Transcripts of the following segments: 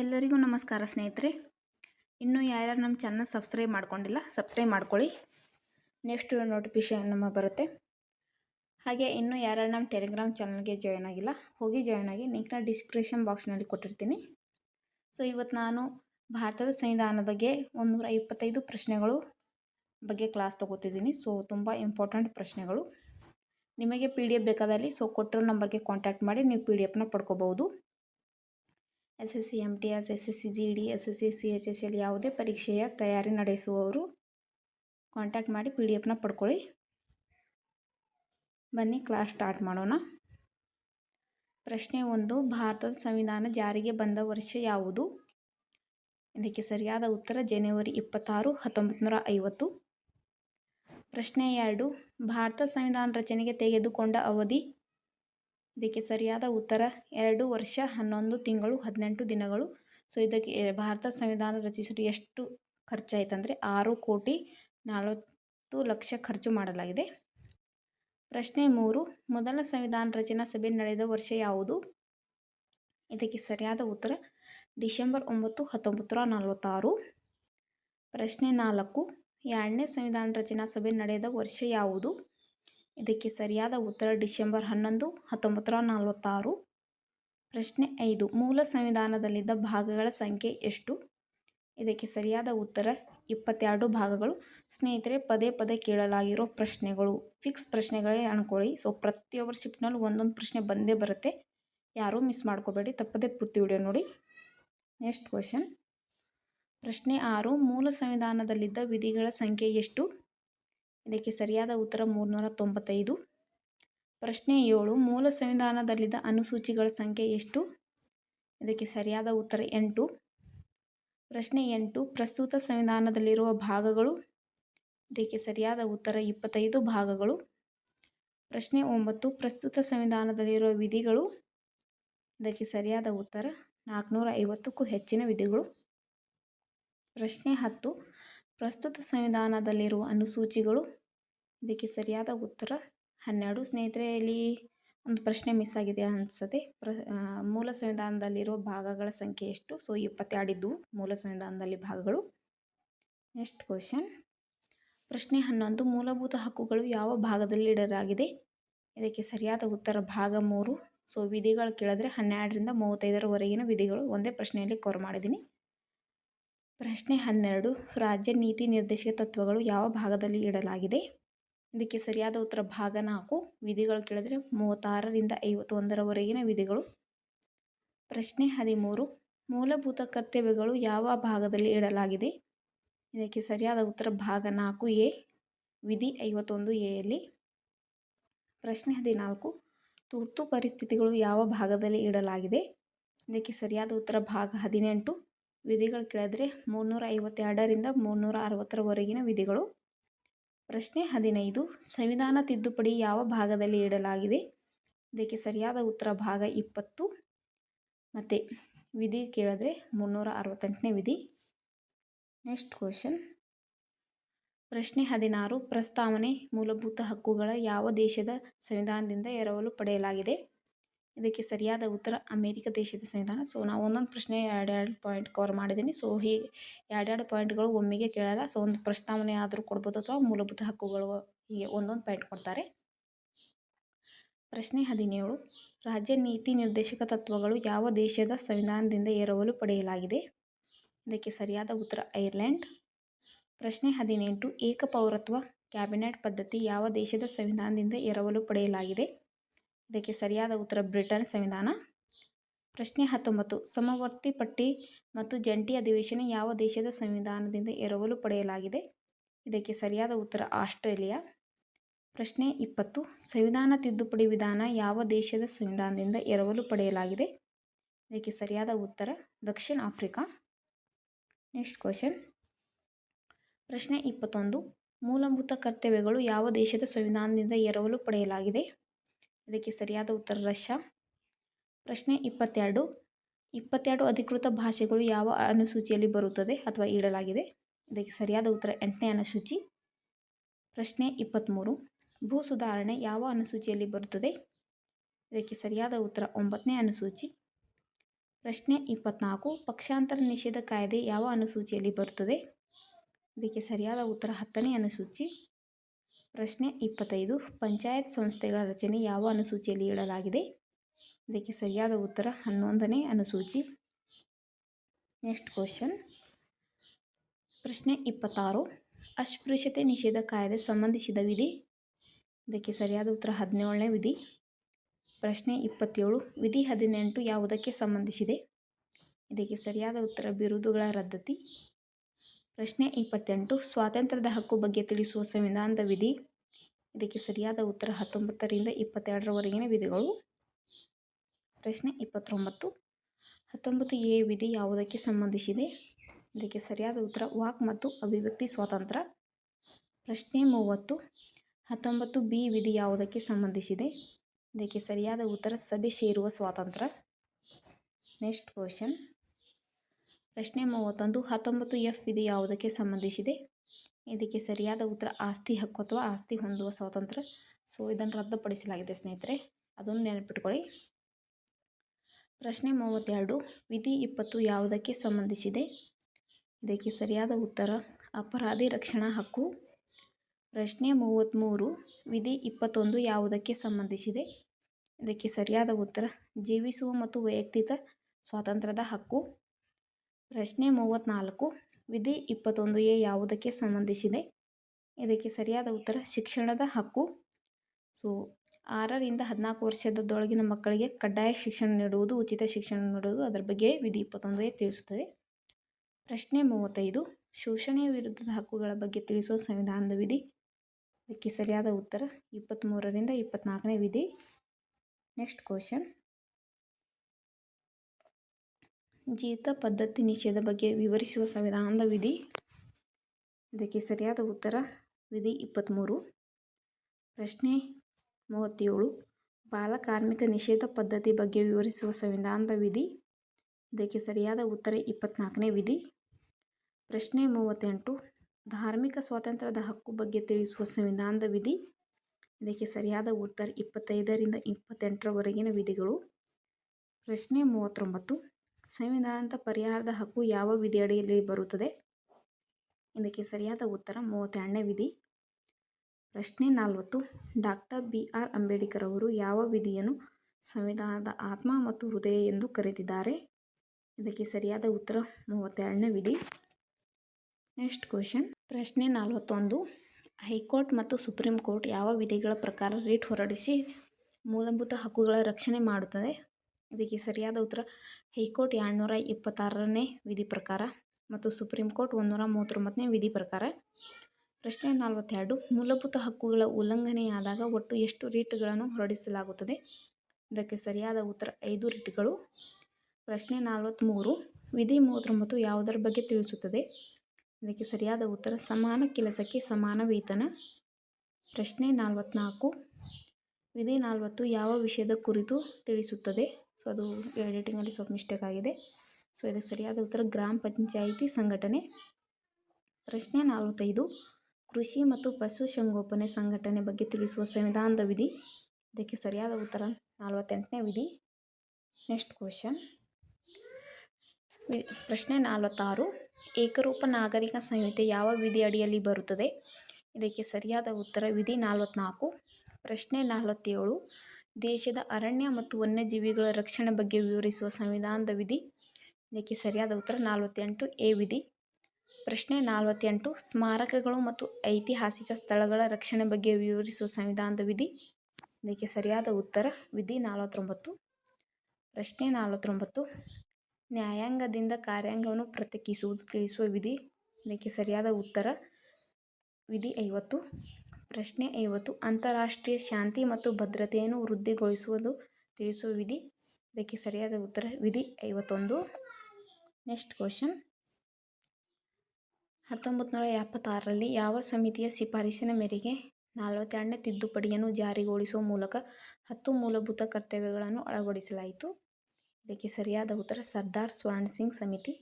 ಎಲ್ಲರಿಗೂ ನಮಸ್ಕಾರ ಸ್ನೇಹಿತರೆ. ಇನ್ನೂ ಯಾರ್ಯಾರು ನಮ್ಮ ಚಾನಲ್ ಸಬ್ಸ್ಕ್ರೈಬ್ ಮಾಡ್ಕೊಂಡಿಲ್ಲ ಸಬ್ಸ್ಕ್ರೈಬ್ ಮಾಡ್ಕೊಳ್ಳಿ. ನೆಕ್ಸ್ಟ್ ನೋಟಿಫಿಕೇಷನ್ ನಮ್ಮ ಬರುತ್ತೆ. ಹಾಗೆ ಇನ್ನೂ ಯಾರ್ಯಾರು ನಮ್ಮ ಟೆಲಿಗ್ರಾಮ್ ಚಾನಲ್ಗೆ ಜಾಯ್ನ್ ಆಗಿಲ್ಲ, ಹೋಗಿ ಜಾಯ್ನ್ ಆಗಿ ಲಿಂಕ್ನ ಡಿಸ್ಕ್ರಿಪ್ಷನ್ ಬಾಕ್ಸ್ನಲ್ಲಿ ಕೊಟ್ಟಿರ್ತೀನಿ. ಸೊ ಇವತ್ತು ನಾನು ಭಾರತದ ಸಂವಿಧಾನದ ಬಗ್ಗೆ ಒಂದೂರ ಇಪ್ಪತ್ತೈದು ಪ್ರಶ್ನೆಗಳು ಬಗ್ಗೆ ಕ್ಲಾಸ್ ತೊಗೋತಿದ್ದೀನಿ. ಸೊ ತುಂಬ ಇಂಪಾರ್ಟೆಂಟ್ ಪ್ರಶ್ನೆಗಳು. ನಿಮಗೆ ಪಿ ಡಿ ಎಫ್ ಬೇಕಾದಲ್ಲಿ ಸೊ ಕೊಟ್ಟಿರೋ ನಂಬರ್ಗೆ ಕಾಂಟ್ಯಾಕ್ಟ್ ಮಾಡಿ, ನೀವು ಪಿ ಡಿ ಎಫ್ನ ಪಡ್ಕೋಬೋದು S S C M T, S S S C G, D, S S C C H S L ಯಾವುದೇ ಪರೀಕ್ಷೆಯ ತಯಾರಿ ನಡೆಸುವವರು ಕಾಂಟ್ಯಾಕ್ಟ್ ಮಾಡಿ ಪಿ ಡಿ ಎಫ್ನ ಪಡ್ಕೊಳ್ಳಿ. ಬನ್ನಿ ಕ್ಲಾಸ್ ಸ್ಟಾರ್ಟ್ ಮಾಡೋಣ. ಪ್ರಶ್ನೆ ಒಂದು, ಭಾರತದ ಸಂವಿಧಾನ ಜಾರಿಗೆ ಬಂದ ವರ್ಷ ಯಾವುದು? ಇದಕ್ಕೆ ಸರಿಯಾದ ಉತ್ತರ, ಜನವರಿ ಇಪ್ಪತ್ತಾರು ಹತ್ತೊಂಬತ್ತು ನೂರ ಐವತ್ತು. ಪ್ರಶ್ನೆ ಎರಡು, ಭಾರತ ಸಂವಿಧಾನ ರಚನೆಗೆ ತೆಗೆದುಕೊಂಡ ಅವಧಿ ಇದಕ್ಕೆ ಸರಿಯಾದ ಉತ್ತರ ಎರಡು ವರ್ಷ ಹನ್ನೊಂದು ತಿಂಗಳು ಹದಿನೆಂಟು ದಿನಗಳು. ಸೊ ಇದಕ್ಕೆ ಭಾರತ ಸಂವಿಧಾನ ರಚಿಸಲು ಎಷ್ಟು ಖರ್ಚಾಯಿತಂದರೆ ಆರು ಕೋಟಿ ನಲವತ್ತು ಲಕ್ಷ ಖರ್ಚು ಮಾಡಲಾಗಿದೆ. ಪ್ರಶ್ನೆ ಮೂರು, ಮೊದಲ ಸಂವಿಧಾನ ರಚನಾ ಸಭೆ ನಡೆದ ವರ್ಷ ಯಾವುದು? ಇದಕ್ಕೆ ಸರಿಯಾದ ಉತ್ತರ ಡಿಸೆಂಬರ್ ಒಂಬತ್ತು ಹತ್ತೊಂಬತ್ತು ನೂರ ನಲವತ್ತಾರು. ಪ್ರಶ್ನೆ ನಾಲ್ಕು, ಎರಡನೇ ಸಂವಿಧಾನ ರಚನಾ ಸಭೆ ನಡೆದ ವರ್ಷ ಯಾವುದು? ಇದಕ್ಕೆ ಸರಿಯಾದ ಉತ್ತರ ಡಿಸೆಂಬರ್ ಹನ್ನೊಂದು ಹತ್ತೊಂಬತ್ತು ನೂರ ನಲವತ್ತಾರು. ಪ್ರಶ್ನೆ ಐದು, ಮೂಲ ಸಂವಿಧಾನದಲ್ಲಿದ್ದ ಭಾಗಗಳ ಸಂಖ್ಯೆ ಎಷ್ಟು? ಇದಕ್ಕೆ ಸರಿಯಾದ ಉತ್ತರ ಇಪ್ಪತ್ತೆರಡು ಭಾಗಗಳು. ಸ್ನೇಹಿತರೆ, ಪದೇ ಪದೇ ಕೇಳಲಾಗಿರೋ ಪ್ರಶ್ನೆಗಳು ಫಿಕ್ಸ್ ಪ್ರಶ್ನೆಗಳೇ ಅನ್ಕೊಳ್ಳಿ. ಸೊ ಪ್ರತಿಯೊಬ್ಬರ ಶಿಫ್ಟ್ನಲ್ಲಿ ಒಂದೊಂದು ಪ್ರಶ್ನೆ ಬಂದೇ ಬರುತ್ತೆ. ಯಾರೂ ಮಿಸ್ ಮಾಡ್ಕೋಬೇಡಿ, ತಪ್ಪದೇ ಪೂರ್ತಿ ವಿಡಿಯೋ ನೋಡಿ. ನೆಕ್ಸ್ಟ್ ಕ್ವಶನ್ ಪ್ರಶ್ನೆ ಆರು, ಮೂಲ ಸಂವಿಧಾನದಲ್ಲಿದ್ದ ವಿಧಿಗಳ ಸಂಖ್ಯೆ ಎಷ್ಟು? ಇದಕ್ಕೆ ಸರಿಯಾದ ಉತ್ತರ ಮೂರುನೂರ ತೊಂಬತ್ತೈದು ಪ್ರಶ್ನೆ ಏಳು, ಮೂಲ ಸಂವಿಧಾನದಲ್ಲಿದ್ದ ಅನುಸೂಚಿಗಳ ಸಂಖ್ಯೆ ಎಷ್ಟು? ಇದಕ್ಕೆ ಸರಿಯಾದ ಉತ್ತರ ಎಂಟು. ಪ್ರಶ್ನೆ ಎಂಟು, ಪ್ರಸ್ತುತ ಸಂವಿಧಾನದಲ್ಲಿರುವ ಭಾಗಗಳು? ಇದಕ್ಕೆ ಸರಿಯಾದ ಉತ್ತರ ಇಪ್ಪತ್ತೈದು ಭಾಗಗಳು. ಪ್ರಶ್ನೆ ಒಂಬತ್ತು, ಪ್ರಸ್ತುತ ಸಂವಿಧಾನದಲ್ಲಿರುವ ವಿಧಿಗಳು? ಇದಕ್ಕೆ ಸರಿಯಾದ ಉತ್ತರ ನಾಲ್ಕುನೂರ ಐವತ್ತಕ್ಕೂ ಹೆಚ್ಚಿನ ವಿಧಿಗಳು. ಪ್ರಶ್ನೆ ಹತ್ತು ಪ್ರಸ್ತುತ ಸಂವಿಧಾನದಲ್ಲಿರುವ ಅನುಸೂಚಿಗಳು? ಇದಕ್ಕೆ ಸರಿಯಾದ ಉತ್ತರ? ಹನ್ನೆರಡು. ಸ್ನೇಹಿತರೆ, ಇಲ್ಲಿ ಒಂದು ಪ್ರಶ್ನೆ ಮಿಸ್ ಆಗಿದೆ ಅನಿಸುತ್ತೆ. ಪ್ರ ಮೂಲ ಸಂವಿಧಾನದಲ್ಲಿರುವ ಭಾಗಗಳ ಸಂಖ್ಯೆ ಎಷ್ಟು? ಸೊ, ಇಪ್ಪತ್ತೆರಡಿದ್ದು ಮೂಲ ಸಂವಿಧಾನದಲ್ಲಿ ಭಾಗಗಳು. Next question. ಪ್ರಶ್ನೆ ಹನ್ನೊಂದು. ಮೂಲಭೂತ ಹಕ್ಕುಗಳು ಯಾವ ಭಾಗದಲ್ಲಿ ಇಡಲಾಗಿದೆ ಇದಕ್ಕೆ ಸರಿಯಾದ ಉತ್ತರ ಭಾಗ ಮೂರು. ಸೊ, ವಿಧಿಗಳು ಕೇಳಿದ್ರೆ ಹನ್ನೆರಡರಿಂದ ಮೂವತ್ತೈದರವರೆಗಿನ ವಿಧಿಗಳು ಒಂದೇ ಪ್ರಶ್ನೆಯಲ್ಲಿ ಕವರ್ ಮಾಡಿದ್ದೀನಿ. ಪ್ರಶ್ನೆ ಹನ್ನೆರಡು, ರಾಜ್ಯ ನೀತಿ ನಿರ್ದೇಶಕ ತತ್ವಗಳು ಯಾವ ಭಾಗದಲ್ಲಿ ಇಡಲಾಗಿದೆ? ಇದಕ್ಕೆ ಸರಿಯಾದ ಉತ್ತರ ಭಾಗ ನಾಲ್ಕು. ವಿಧಿಗಳು ಕೇಳಿದರೆ ಮೂವತ್ತಾರರಿಂದ ಐವತ್ತೊಂದರವರೆಗಿನ ವಿಧಿಗಳು. ಪ್ರಶ್ನೆ ಹದಿಮೂರು, ಮೂಲಭೂತ ಕರ್ತವ್ಯಗಳು ಯಾವ ಭಾಗದಲ್ಲಿ ಇಡಲಾಗಿದೆ? ಇದಕ್ಕೆ ಸರಿಯಾದ ಉತ್ತರ ಭಾಗ ನಾಲ್ಕು ಎ, ವಿಧಿ ಐವತ್ತೊಂದು ಎಯಲ್ಲಿ ಪ್ರಶ್ನೆ ಹದಿನಾಲ್ಕು, ತುರ್ತು ಪರಿಸ್ಥಿತಿಗಳು ಯಾವ ಭಾಗದಲ್ಲಿ ಇಡಲಾಗಿದೆ? ಇದಕ್ಕೆ ಸರಿಯಾದ ಉತ್ತರ ಭಾಗ ಹದಿನೆಂಟು ವಿಧಿಗಳು ಕೇಳಿದ್ರೆ ಮುನ್ನೂರ ಐವತ್ತೆರಡರಿಂದ ಮುನ್ನೂರ ಅರವತ್ತರವರೆಗಿನ ವಿಧಿಗಳು. ಪ್ರಶ್ನೆ ಹದಿನೈದು, ಸಂವಿಧಾನ ತಿದ್ದುಪಡಿ ಯಾವ ಭಾಗದಲ್ಲಿ ಇಡಲಾಗಿದೆ? ಇದಕ್ಕೆ ಸರಿಯಾದ ಉತ್ತರ ಭಾಗ ಇಪ್ಪತ್ತು. ಮತ್ತು ವಿಧಿ ಕೇಳಿದ್ರೆ ಮುನ್ನೂರ ಅರವತ್ತೆಂಟನೇ ವಿಧಿ. Next question. ಪ್ರಶ್ನೆ ಹದಿನಾರು, ಪ್ರಸ್ತಾವನೆ ಮೂಲಭೂತ ಹಕ್ಕುಗಳ ಯಾವ ದೇಶದ ಸಂವಿಧಾನದಿಂದ ಎರವಲು ಪಡೆಯಲಾಗಿದೆ? ಇದಕ್ಕೆ ಸರಿಯಾದ ಉತ್ತರ ಅಮೇರಿಕ ದೇಶದ ಸಂವಿಧಾನ. ಸೊ ನಾವು ಒಂದೊಂದು ಪ್ರಶ್ನೆ ಎರಡೆರಡು ಪಾಯಿಂಟ್ ಕವರ್ ಮಾಡಿದ್ದೀನಿ ಸೊ ಹೀಗೆ ಎರಡೆರಡು ಪಾಯಿಂಟ್ಗಳು ಒಮ್ಮೆಗೆ ಕೇಳಲ್ಲ. ಸೊ ಒಂದು ಪ್ರಸ್ತಾವನೆ ಆದರೂ ಕೊಡ್ಬೋದು ಅಥವಾ ಮೂಲಭೂತ ಹಕ್ಕುಗಳು ಹೀಗೆ ಒಂದೊಂದು ಪಾಯಿಂಟ್ ಕೊಡ್ತಾರೆ. ಪ್ರಶ್ನೆ ಹದಿನೇಳು. ರಾಜ್ಯ ನೀತಿ ನಿರ್ದೇಶಕ ತತ್ವಗಳು ಯಾವ ದೇಶದ ಸಂವಿಧಾನದಿಂದ ಎರವಲು ಪಡೆಯಲಾಗಿದೆ? ಇದಕ್ಕೆ ಸರಿಯಾದ ಉತ್ತರ ಐರ್ಲೆಂಡ್. ಪ್ರಶ್ನೆ ಹದಿನೆಂಟು. ಏಕಪೌರತ್ವ ಕ್ಯಾಬಿನೆಟ್ ಪದ್ಧತಿ ಯಾವ ದೇಶದ ಸಂವಿಧಾನದಿಂದ ಎರವಲು ಪಡೆಯಲಾಗಿದೆ? ಇದಕ್ಕೆ ಸರಿಯಾದ ಉತ್ತರ ಬ್ರಿಟನ್ ಸಂವಿಧಾನ. ಪ್ರಶ್ನೆ ಹತ್ತೊಂಬತ್ತು. ಸಮವರ್ತಿ ಪಟ್ಟಿ ಮತ್ತು ಜಂಟಿ ಅಧಿವೇಶನ ಯಾವ ದೇಶದ ಸಂವಿಧಾನದಿಂದ ಎರವಲು ಪಡೆಯಲಾಗಿದೆ? ಇದಕ್ಕೆ ಸರಿಯಾದ ಉತ್ತರ ಆಸ್ಟ್ರೇಲಿಯಾ. ಪ್ರಶ್ನೆ ಇಪ್ಪತ್ತು. ಸಂವಿಧಾನ ತಿದ್ದುಪಡಿ ವಿಧಾನ ಯಾವ ದೇಶದ ಸಂವಿಧಾನದಿಂದ ಎರವಲು ಪಡೆಯಲಾಗಿದೆ? ಇದಕ್ಕೆ ಸರಿಯಾದ ಉತ್ತರ ದಕ್ಷಿಣ ಆಫ್ರಿಕಾ. Next question. ಪ್ರಶ್ನೆ ಇಪ್ಪತ್ತೊಂದು. ಮೂಲಭೂತ ಕರ್ತವ್ಯಗಳು ಯಾವ ದೇಶದ ಸಂವಿಧಾನದಿಂದ ಎರವಲು ಪಡೆಯಲಾಗಿದೆ? ಇದಕ್ಕೆ ಸರಿಯಾದ ಉತ್ತರ ರಷ್ಯಾ ಪ್ರಶ್ನೆ ಇಪ್ಪತ್ತೆರಡು. ಇಪ್ಪತ್ತೆರಡು ಅಧಿಕೃತ ಭಾಷೆಗಳು ಯಾವ ಅನುಸೂಚಿಯಲ್ಲಿ ಬರುತ್ತದೆ ಅಥವಾ ಇಡಲಾಗಿದೆ? ಇದಕ್ಕೆ ಸರಿಯಾದ ಉತ್ತರ ಎಂಟನೇ ಅನುಸೂಚಿ. ಪ್ರಶ್ನೆ ಇಪ್ಪತ್ತ್ಮೂರು ಭೂ ಸುಧಾರಣೆ ಯಾವ ಅನುಸೂಚಿಯಲ್ಲಿ ಬರುತ್ತದೆ? ಇದಕ್ಕೆ ಸರಿಯಾದ ಉತ್ತರ ಒಂಬತ್ತನೇ ಅನುಸೂಚಿ. ಪ್ರಶ್ನೆ ಇಪ್ಪತ್ನಾಲ್ಕು. ಪಕ್ಷಾಂತರ ನಿಷೇಧ ಕಾಯ್ದೆ ಯಾವ ಅನುಸೂಚಿಯಲ್ಲಿ ಬರುತ್ತದೆ? ಇದಕ್ಕೆ ಸರಿಯಾದ ಉತ್ತರ ಹತ್ತನೇ ಅನುಸೂಚಿ. ಪ್ರಶ್ನೆ ಇಪ್ಪತ್ತೈದು, ಪಂಚಾಯತ್ ಸಂಸ್ಥೆಗಳ ರಚನೆ ಯಾವ ಅನುಸೂಚಿಯಲ್ಲಿ ಇಡಲಾಗಿದೆ? ಇದಕ್ಕೆ ಸರಿಯಾದ ಉತ್ತರ, ಹನ್ನೊಂದನೇ ಅನುಸೂಚಿ. Next question. ಪ್ರಶ್ನೆ ಇಪ್ಪತ್ತಾರು, ಅಸ್ಪೃಶ್ಯತೆ ನಿಷೇಧ ಕಾಯ್ದೆ ಸಂಬಂಧಿಸಿದ ವಿಧಿ? ಇದಕ್ಕೆ ಸರಿಯಾದ ಉತ್ತರ, ಹದಿನೇಳನೇ ವಿಧಿ. ಪ್ರಶ್ನೆ ಇಪ್ಪತ್ತೇಳು, ವಿಧಿ ಹದಿನೆಂಟು ಯಾವುದಕ್ಕೆ ಸಂಬಂಧಿಸಿದೆ? ಇದಕ್ಕೆ ಸರಿಯಾದ ಉತ್ತರ, ಬಿರುದುಗಳ ರದ್ದತಿ. ಪ್ರಶ್ನೆ ಇಪ್ಪತ್ತೆಂಟು, ಸ್ವಾತಂತ್ರ್ಯದ ಹಕ್ಕು ಬಗ್ಗೆ ತಿಳಿಸುವ ಸಂವಿಧಾನದ ವಿಧಿ. ಇದಕ್ಕೆ ಸರಿಯಾದ ಉತ್ತರ ಹತ್ತೊಂಬತ್ತರಿಂದ ಇಪ್ಪತ್ತೆರಡರವರೆಗಿನ ವಿಧಿಗಳು. ಪ್ರಶ್ನೆ ಇಪ್ಪತ್ತೊಂಬತ್ತು, ಹತ್ತೊಂಬತ್ತು ಎ ವಿಧಿ ಯಾವುದಕ್ಕೆ ಸಂಬಂಧಿಸಿದೆ? ಇದಕ್ಕೆ ಸರಿಯಾದ ಉತ್ತರ ವಾಕ್ ಮತ್ತು ಅಭಿವ್ಯಕ್ತಿ ಸ್ವಾತಂತ್ರ್ಯ. ಪ್ರಶ್ನೆ ಮೂವತ್ತು, ಹತ್ತೊಂಬತ್ತು ಬಿ ವಿಧಿ ಯಾವುದಕ್ಕೆ ಸಂಬಂಧಿಸಿದೆ? ಇದಕ್ಕೆ ಸರಿಯಾದ ಉತ್ತರ ಸಭೆ ಸೇರುವ ಸ್ವಾತಂತ್ರ್ಯ. Next question. ಪ್ರಶ್ನೆ ಮೂವತ್ತೊಂದು, ಹತ್ತೊಂಬತ್ತು ಎಫ್ ವಿಧಿ ಯಾವುದಕ್ಕೆ ಸಂಬಂಧಿಸಿದೆ? ಇದಕ್ಕೆ ಸರಿಯಾದ ಉತ್ತರ ಆಸ್ತಿ ಹಕ್ಕು ಅಥವಾ ಆಸ್ತಿ ಹೊಂದುವ ಸ್ವಾತಂತ್ರ್ಯ. ಸೊ ಇದನ್ನು ರದ್ದುಪಡಿಸಲಾಗಿದೆ ಸ್ನೇಹಿತರೆ. ಅದನ್ನು ನೆನಪಿಟ್ಕೊಳ್ಳಿ. ಪ್ರಶ್ನೆ ಮೂವತ್ತೆರಡು, ವಿಧಿ ಇಪ್ಪತ್ತು ಯಾವುದಕ್ಕೆ ಸಂಬಂಧಿಸಿದೆ? ಇದಕ್ಕೆ ಸರಿಯಾದ ಉತ್ತರ, ಅಪರಾಧಿ ರಕ್ಷಣಾ ಹಕ್ಕು. ಪ್ರಶ್ನೆ ಮೂವತ್ತ್ಮೂರು, ವಿಧಿ ಇಪ್ಪತ್ತೊಂದು ಯಾವುದಕ್ಕೆ ಸಂಬಂಧಿಸಿದೆ? ಇದಕ್ಕೆ ಸರಿಯಾದ ಉತ್ತರ, ಜೀವಿಸುವ ಮತ್ತು ವೈಯಕ್ತಿಕ ಸ್ವಾತಂತ್ರ್ಯದ ಹಕ್ಕು. ಪ್ರಶ್ನೆ ಮೂವತ್ತ್ನಾಲ್ಕು ವಿಧಿ ಇಪ್ಪತ್ತೊಂದು ಎ ಯಾವುದಕ್ಕೆ ಸಂಬಂಧಿಸಿದೆ? ಇದಕ್ಕೆ ಸರಿಯಾದ ಉತ್ತರ, ಶಿಕ್ಷಣದ ಹಕ್ಕು. ಸೊ, ಆರರಿಂದ ಹದಿನಾಲ್ಕು ವರ್ಷದೊಳಗಿನ ಮಕ್ಕಳಿಗೆ ಕಡ್ಡಾಯ ಶಿಕ್ಷಣ ನೀಡುವುದು, ಉಚಿತ ಶಿಕ್ಷಣ ನೀಡುವುದು ಅದರ ಬಗ್ಗೆ ವಿಧಿ ಇಪ್ಪತ್ತೊಂದು ಎ ತಿಳಿಸುತ್ತದೆ. ಪ್ರಶ್ನೆ ಮೂವತ್ತೈದು ಶೋಷಣೆಯ ವಿರುದ್ಧದ ಹಕ್ಕುಗಳ ಬಗ್ಗೆ ತಿಳಿಸುವ ಸಂವಿಧಾನದ ವಿಧಿ. ಇದಕ್ಕೆ ಸರಿಯಾದ ಉತ್ತರ ಇಪ್ಪತ್ತ್ಮೂರರಿಂದ ಇಪ್ಪತ್ತ್ನಾಲ್ಕನೇ ವಿಧಿ. ನೆಕ್ಸ್ಟ್ ಕ್ವಶನ್ ಜೀತ ಪದ್ಧತಿ ನಿಷೇಧ ಬಗ್ಗೆ ವಿವರಿಸುವ ಸಂವಿಧಾನದ ವಿಧಿ. ಇದಕ್ಕೆ ಸರಿಯಾದ ಉತ್ತರ, ವಿಧಿ ಇಪ್ಪತ್ತ್ಮೂರು ಪ್ರಶ್ನೆ ಮೂವತ್ತೇಳು. ಬಾಲಕಾರ್ಮಿಕ ನಿಷೇಧ ಪದ್ಧತಿ ಬಗ್ಗೆ ವಿವರಿಸುವ ಸಂವಿಧಾನದ ವಿಧಿ. ಇದಕ್ಕೆ ಸರಿಯಾದ ಉತ್ತರ ಇಪ್ಪತ್ತ್ನಾಲ್ಕನೇ ವಿಧಿ. ಪ್ರಶ್ನೆ ಮೂವತ್ತೆಂಟು. ಧಾರ್ಮಿಕ ಸ್ವಾತಂತ್ರ್ಯದ ಹಕ್ಕು ಬಗ್ಗೆ ತಿಳಿಸುವ ಸಂವಿಧಾನದ ವಿಧಿ. ಇದಕ್ಕೆ ಸರಿಯಾದ ಉತ್ತರ, ಇಪ್ಪತ್ತೈದರಿಂದ ಇಪ್ಪತ್ತೆಂಟರವರೆಗಿನ ವಿಧಿಗಳು. ಪ್ರಶ್ನೆ ಮೂವತ್ತೊಂಬತ್ತು. ಸಂವಿಧಾನದ ಪರಿಹಾರದ ಹಕ್ಕು ಯಾವ ವಿಧಿಯಡಿಯಲ್ಲಿ ಬರುತ್ತದೆ? ಇದಕ್ಕೆ ಸರಿಯಾದ ಉತ್ತರ ಮೂವತ್ತೆರಡನೇ ವಿಧಿ. ಪ್ರಶ್ನೆ ನಲವತ್ತು. Doctor B. ಆರ್. ಅಂಬೇಡ್ಕರ್ ಅವರು ಯಾವ ವಿಧಿಯನ್ನು ಸಂವಿಧಾನದ ಆತ್ಮ ಮತ್ತು ಹೃದಯ ಎಂದು ಕರೆದಿದ್ದಾರೆ? ಇದಕ್ಕೆ ಸರಿಯಾದ ಉತ್ತರ ಮೂವತ್ತೆರಡನೇ ವಿಧಿ. Next question. ಪ್ರಶ್ನೆ ನಲವತ್ತೊಂದು. ಹೈಕೋರ್ಟ್ ಮತ್ತು ಸುಪ್ರೀಂ ಕೋರ್ಟ್ ಯಾವ ವಿಧಿಗಳ ಪ್ರಕಾರ ರಿಟ್ ಹೊರಡಿಸಿ ಮೂಲಭೂತ ಹಕ್ಕುಗಳ ರಕ್ಷಣೆ ಮಾಡುತ್ತದೆ? ಇದಕ್ಕೆ ಸರಿಯಾದ ಉತ್ತರ ಹೈಕೋರ್ಟ್ ಎರಡುನೂರ ಇಪ್ಪತ್ತಾರನೇ ವಿಧಿ ಪ್ರಕಾರ ಮತ್ತು ಸುಪ್ರೀಂ ಕೋರ್ಟ್ ಒಂದೂರ ಮೂವತ್ತೊಂಬತ್ತನೇ ವಿಧಿ ಪ್ರಕಾರ. ಪ್ರಶ್ನೆ ನಲವತ್ತೆರಡು, ಮೂಲಭೂತ ಹಕ್ಕುಗಳ ಉಲ್ಲಂಘನೆಯಾದಾಗ ಒಟ್ಟು ಎಷ್ಟು ರಿಟ್ಗಳನ್ನು ಹೊರಡಿಸಲಾಗುತ್ತದೆ? ಇದಕ್ಕೆ ಸರಿಯಾದ ಉತ್ತರ ಐದು ರಿಟ್ಗಳು. ಪ್ರಶ್ನೆ ನಲವತ್ತ್ಮೂರು ವಿಧಿ ಮೂವತ್ತೊಂಬತ್ತು ಯಾವುದರ ಬಗ್ಗೆ ತಿಳಿಸುತ್ತದೆ? ಇದಕ್ಕೆ ಸರಿಯಾದ ಉತ್ತರ ಸಮಾನ ಕೆಲಸಕ್ಕೆ ಸಮಾನ ವೇತನ. ಪ್ರಶ್ನೆ ನಲವತ್ತ್ನಾಲ್ಕು ವಿಧಿ ನಲವತ್ತು ಯಾವ ವಿಷಯದ ಕುರಿತು ತಿಳಿಸುತ್ತದೆ? ಸೊ ಅದು ಎಡಿಟಿಂಗಲ್ಲಿ ಸ್ವಲ್ಪ ಮಿಸ್ಟೇಕ್ ಆಗಿದೆ. ಸೊ ಇದಕ್ಕೆ ಸರಿಯಾದ ಉತ್ತರ. ಗ್ರಾಮ ಪಂಚಾಯಿತಿ ಸಂಘಟನೆ. ಪ್ರಶ್ನೆ ನಲವತ್ತೈದು. ಕೃಷಿ ಮತ್ತು ಪಶುಸಂಗೋಪನೆ ಸಂಘಟನೆ ಬಗ್ಗೆ ತಿಳಿಸುವ ಸಂವಿಧಾನದ ವಿಧಿ. ಇದಕ್ಕೆ ಸರಿಯಾದ ಉತ್ತರ. ನಲವತ್ತೆಂಟನೇ ವಿಧಿ. Next question. ಪ್ರಶ್ನೆ ನಲವತ್ತಾರು. ಏಕರೂಪ ನಾಗರಿಕ ಸಂಹಿತೆ ಯಾವ ವಿಧಿ ಅಡಿಯಲ್ಲಿ ಬರುತ್ತದೆ? ಇದಕ್ಕೆ ಸರಿಯಾದ ಉತ್ತರ. ವಿಧಿ ನಲವತ್ತ್ನಾಲ್ಕು ಪ್ರಶ್ನೆ ನಲವತ್ತೇಳು. ದೇಶದ ಅರಣ್ಯ ಮತ್ತು ವನ್ಯಜೀವಿಗಳ ರಕ್ಷಣೆ ಬಗ್ಗೆ ವಿವರಿಸುವ ಸಂವಿಧಾನದ ವಿಧಿ. ಇದಕ್ಕೆ ಸರಿಯಾದ ಉತ್ತರ ನಲವತ್ತೆಂಟು ಎ ವಿಧಿ. ಪ್ರಶ್ನೆ ನಲವತ್ತೆಂಟು, ಸ್ಮಾರಕಗಳು ಮತ್ತು ಐತಿಹಾಸಿಕ ಸ್ಥಳಗಳ ರಕ್ಷಣೆ ಬಗ್ಗೆ ವಿವರಿಸುವ ಸಂವಿಧಾನದ ವಿಧಿ. ಇದಕ್ಕೆ ಸರಿಯಾದ ಉತ್ತರ ವಿಧಿ ನಲವತ್ತೊಂಬತ್ತು. ಪ್ರಶ್ನೆ ನಲವತ್ತೊಂಬತ್ತು, ನ್ಯಾಯಾಂಗದಿಂದ ಕಾರ್ಯಾಂಗವನ್ನು ಪ್ರತ್ಯೇಕಿಸುವುದು ತಿಳಿಸುವ ವಿಧಿ. ಇದಕ್ಕೆ ಸರಿಯಾದ ಉತ್ತರ ವಿಧಿ ಐವತ್ತು. ಪ್ರಶ್ನೆ ಐವತ್ತು. ಅಂತಾರಾಷ್ಟ್ರೀಯ ಶಾಂತಿ ಮತ್ತು ಭದ್ರತೆಯನ್ನು ವೃದ್ಧಿಗೊಳಿಸುವುದು ತಿಳಿಸುವ ವಿಧಿ. ಇದಕ್ಕೆ ಸರಿಯಾದ ಉತ್ತರ ವಿಧಿ ಐವತ್ತೊಂದು. Next question. ಹತ್ತೊಂಬತ್ತು ನೂರ ಎಪ್ಪತ್ತಾರರಲ್ಲಿ ಯಾವ ಸಮಿತಿಯ ಶಿಫಾರಸಿನ ಮೇರೆಗೆ ನಲವತ್ತೆರಡನೇ ತಿದ್ದುಪಡಿಯನ್ನು ಜಾರಿಗೊಳಿಸುವ ಮೂಲಕ ಹತ್ತು ಮೂಲಭೂತ ಕರ್ತವ್ಯಗಳನ್ನು ಅಳವಡಿಸಲಾಯಿತು? ಇದಕ್ಕೆ ಸರಿಯಾದ ಉತ್ತರ ಸರ್ದಾರ್ ಸ್ವರ್ಣ ಸಿಂಗ್ ಸಮಿತಿ.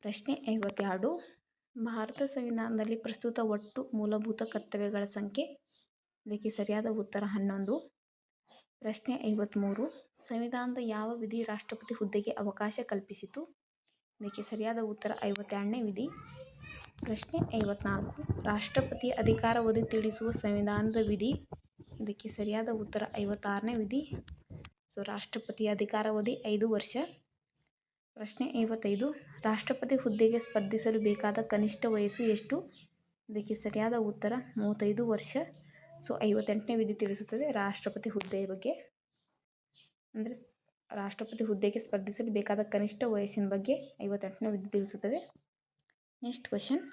ಪ್ರಶ್ನೆ ಐವತ್ತೆರಡು. ಭಾರತ ಸಂವಿಧಾನದಲ್ಲಿ ಪ್ರಸ್ತುತ ಒಟ್ಟು ಮೂಲಭೂತ ಕರ್ತವ್ಯಗಳ ಸಂಖ್ಯೆ, ಇದಕ್ಕೆ ಸರಿಯಾದ ಉತ್ತರ ಹನ್ನೊಂದು. ಪ್ರಶ್ನೆ ಐವತ್ತ್ಮೂರು ಸಂವಿಧಾನದ ಯಾವ ವಿಧಿ ರಾಷ್ಟ್ರಪತಿ ಹುದ್ದೆಗೆ ಅವಕಾಶ ಕಲ್ಪಿಸಿತು? ಇದಕ್ಕೆ ಸರಿಯಾದ ಉತ್ತರ ಐವತ್ತೆರಡನೇ ವಿಧಿ. ಪ್ರಶ್ನೆ ಐವತ್ನಾಲ್ಕು. ರಾಷ್ಟ್ರಪತಿಯ ಅಧಿಕಾರವಧಿ ತಿಳಿಸುವ ಸಂವಿಧಾನದ ವಿಧಿ. ಇದಕ್ಕೆ ಸರಿಯಾದ ಉತ್ತರ ಐವತ್ತಾರನೇ ವಿಧಿ. ಸೊ, ರಾಷ್ಟ್ರಪತಿಯ ಅಧಿಕಾರಾವಧಿ ಐದು ವರ್ಷ. ಪ್ರಶ್ನೆ ಐವತ್ತೈದು. ರಾಷ್ಟ್ರಪತಿ ಹುದ್ದೆಗೆ ಸ್ಪರ್ಧಿಸಲು ಬೇಕಾದ ಕನಿಷ್ಠ ವಯಸ್ಸು ಎಷ್ಟು? ಇದಕ್ಕೆ ಸರಿಯಾದ ಉತ್ತರ ಮೂವತ್ತೈದು ವರ್ಷ. ಸೊ, ಐವತ್ತೆಂಟನೇ ವಿಧಿ ತಿಳಿಸುತ್ತದೆ ರಾಷ್ಟ್ರಪತಿ ಹುದ್ದೆಯ ಬಗ್ಗೆ. ಅಂದರೆ ರಾಷ್ಟ್ರಪತಿ ಹುದ್ದೆಗೆ ಸ್ಪರ್ಧಿಸಲು ಬೇಕಾದ ಕನಿಷ್ಠ ವಯಸ್ಸಿನ ಬಗ್ಗೆ ಐವತ್ತೆಂಟನೇ ವಿಧಿ ತಿಳಿಸುತ್ತದೆ. Next question.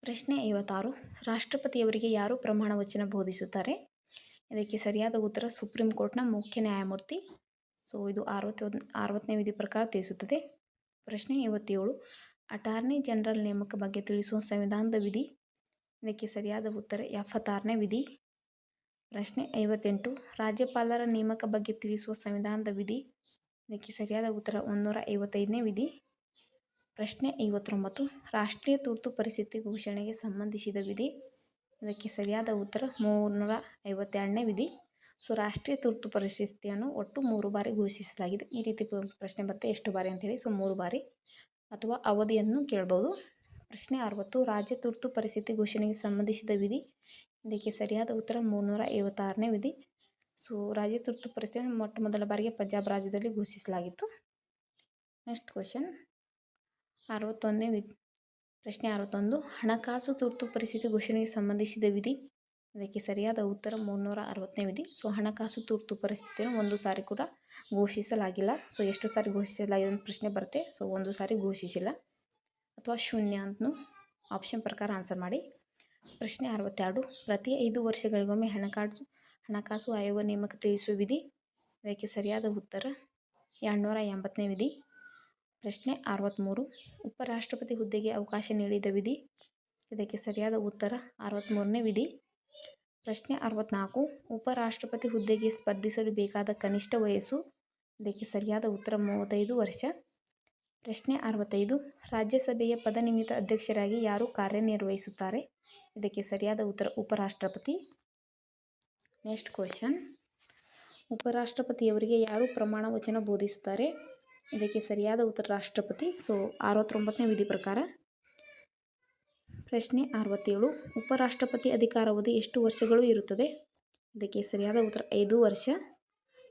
ಪ್ರಶ್ನೆ ಐವತ್ತಾರು. ರಾಷ್ಟ್ರಪತಿಯವರಿಗೆ ಯಾರು ಪ್ರಮಾಣ ವಚನ ಬೋಧಿಸುತ್ತಾರೆ? ಇದಕ್ಕೆ ಸರಿಯಾದ ಉತ್ತರ ಸುಪ್ರೀಂ ಕೋರ್ಟ್ನ ಮುಖ್ಯ ನ್ಯಾಯಮೂರ್ತಿ ಸೊ, ಇದು ಅರವತ್ತೊಂದು, ಅರವತ್ತನೇ ವಿಧಿ ಪ್ರಕಾರ ತಿಳಿಸುತ್ತದೆ. ಪ್ರಶ್ನೆ ಐವತ್ತೇಳು. ಅಟಾರ್ನಿ ಜನರಲ್ ನೇಮಕ ಬಗ್ಗೆ ತಿಳಿಸುವ ಸಂವಿಧಾನದ ವಿಧಿ? ಇದಕ್ಕೆ ಸರಿಯಾದ ಉತ್ತರ ಎಪ್ಪತ್ತಾರನೇ ವಿಧಿ. ಪ್ರಶ್ನೆ ಐವತ್ತೆಂಟು. ರಾಜ್ಯಪಾಲರ ನೇಮಕ ಬಗ್ಗೆ ತಿಳಿಸುವ ಸಂವಿಧಾನದ ವಿಧಿ? ಇದಕ್ಕೆ ಸರಿಯಾದ ಉತ್ತರ ಒಂದೂರ ಐವತ್ತೈದನೇ ವಿಧಿ. ಪ್ರಶ್ನೆ ಐವತ್ತೊಂಬತ್ತು. ರಾಷ್ಟ್ರೀಯ ತುರ್ತು ಪರಿಸ್ಥಿತಿ ಘೋಷಣೆಗೆ ಸಂಬಂಧಿಸಿದ ವಿಧಿ? ಇದಕ್ಕೆ ಸರಿಯಾದ ಉತ್ತರ ಮೂರುನೂರ ಐವತ್ತೆರಡನೇ ವಿಧಿ. ಸೊ ರಾಷ್ಟ್ರೀಯ ತುರ್ತು ಪರಿಸ್ಥಿತಿಯನ್ನು ಒಟ್ಟು ಮೂರು ಬಾರಿ ಘೋಷಿಸಲಾಗಿದೆ. ಈ ರೀತಿ ಪ್ರಶ್ನೆ ಬರುತ್ತೆ ಎಷ್ಟು ಬಾರಿ ಅಂತೇಳಿ ಸೊ, ಮೂರು ಬಾರಿ ಅಥವಾ ಅವಧಿಯನ್ನು ಕೇಳ್ಬೋದು. ಪ್ರಶ್ನೆ ಅರವತ್ತು, ರಾಜ್ಯ ತುರ್ತು ಪರಿಸ್ಥಿತಿ ಘೋಷಣೆಗೆ ಸಂಬಂಧಿಸಿದ ವಿಧಿ. ಇದಕ್ಕೆ ಸರಿಯಾದ ಉತ್ತರ ಮುನ್ನೂರ ಐವತ್ತಾರನೇ ವಿಧಿ. ಸೊ, ರಾಜ್ಯ ತುರ್ತು ಪರಿಸ್ಥಿತಿಯನ್ನು ಮೊಟ್ಟ ಮೊದಲ ಬಾರಿಗೆ ಪಂಜಾಬ್ ರಾಜ್ಯದಲ್ಲಿ ಘೋಷಿಸಲಾಗಿತ್ತು. Next question. ಅರವತ್ತೊಂದನೇ ವಿ ಪ್ರಶ್ನೆ ಅರವತ್ತೊಂದು. ಹಣಕಾಸು ತುರ್ತು ಪರಿಸ್ಥಿತಿ ಘೋಷಣೆಗೆ ಸಂಬಂಧಿಸಿದ ವಿಧಿ. ಇದಕ್ಕೆ ಸರಿಯಾದ ಉತ್ತರ ಮುನ್ನೂರ ಅರವತ್ತನೇ ವಿಧಿ. ಸೊ ಹಣಕಾಸು ತುರ್ತು ಪರಿಸ್ಥಿತಿಯನ್ನು ಒಂದು ಸಾರಿ ಕೂಡ ಘೋಷಿಸಲಾಗಿಲ್ಲ. ಸೊ ಎಷ್ಟು ಸಾರಿ ಘೋಷಿಸಲಾಗಿದೆ ಅಂತ ಪ್ರಶ್ನೆ ಬರುತ್ತೆ. ಸೊ ಒಂದು ಸಾರಿ ಘೋಷಿಸಿಲ್ಲ. ಅಥವಾ ಶೂನ್ಯ ಅಂತಲೂ ಆಪ್ಷನ್ ಪ್ರಕಾರ ಆನ್ಸರ್ ಮಾಡಿ. ಪ್ರಶ್ನೆ ಅರವತ್ತೆರಡು. ಪ್ರತಿ ಐದು ವರ್ಷಗಳಿಗೊಮ್ಮೆ ಹಣಕಾಸು ಹಣಕಾಸು ಆಯೋಗ ನೇಮಕ ತಿಳಿಸುವ ವಿಧಿ. ಅದಕ್ಕೆ ಸರಿಯಾದ ಉತ್ತರ ಎರಡುನೂರ ಎಂಬತ್ತನೇ ವಿಧಿ. ಪ್ರಶ್ನೆ ಅರವತ್ತ್ಮೂರು ಉಪರಾಷ್ಟ್ರಪತಿ ಹುದ್ದೆಗೆ ಅವಕಾಶ ನೀಡಿದ ವಿಧಿ. ಇದಕ್ಕೆ ಸರಿಯಾದ ಉತ್ತರ ಅರವತ್ತ್ಮೂರನೇ ವಿಧಿ. ಪ್ರಶ್ನೆ ಅರವತ್ತ್ನಾಲ್ಕು ಉಪರಾಷ್ಟ್ರಪತಿ ಹುದ್ದೆಗೆ ಸ್ಪರ್ಧಿಸಲು ಬೇಕಾದ ಕನಿಷ್ಠ ವಯಸ್ಸು? ಇದಕ್ಕೆ ಸರಿಯಾದ ಉತ್ತರ ಮೂವತ್ತೈದು ವರ್ಷ. ಪ್ರಶ್ನೆ ಅರವತ್ತೈದು, ರಾಜ್ಯಸಭೆಯ ಪದನಿಮಿತ್ತ ಅಧ್ಯಕ್ಷರಾಗಿ ಯಾರು ಕಾರ್ಯನಿರ್ವಹಿಸುತ್ತಾರೆ? ಇದಕ್ಕೆ ಸರಿಯಾದ ಉತ್ತರ ಉಪರಾಷ್ಟ್ರಪತಿ. ನೆಕ್ಸ್ಟ್ ಕ್ವಶನ್ ಉಪರಾಷ್ಟ್ರಪತಿಯವರಿಗೆ ಯಾರು ಪ್ರಮಾಣ ವಚನ ಬೋಧಿಸುತ್ತಾರೆ? ಇದಕ್ಕೆ ಸರಿಯಾದ ಉತ್ತರ ರಾಷ್ಟ್ರಪತಿ. ಸೊ ಅರವತ್ತೊಂಬತ್ತನೇ ವಿಧಿ ಪ್ರಕಾರ. ಪ್ರಶ್ನೆ ಅರವತ್ತೇಳು. ಉಪರಾಷ್ಟ್ರಪತಿ ಅಧಿಕಾರಾವಧಿ ಎಷ್ಟು ವರ್ಷಗಳು ಇರುತ್ತದೆ? ಇದಕ್ಕೆ ಸರಿಯಾದ ಉತ್ತರ ಐದು ವರ್ಷ.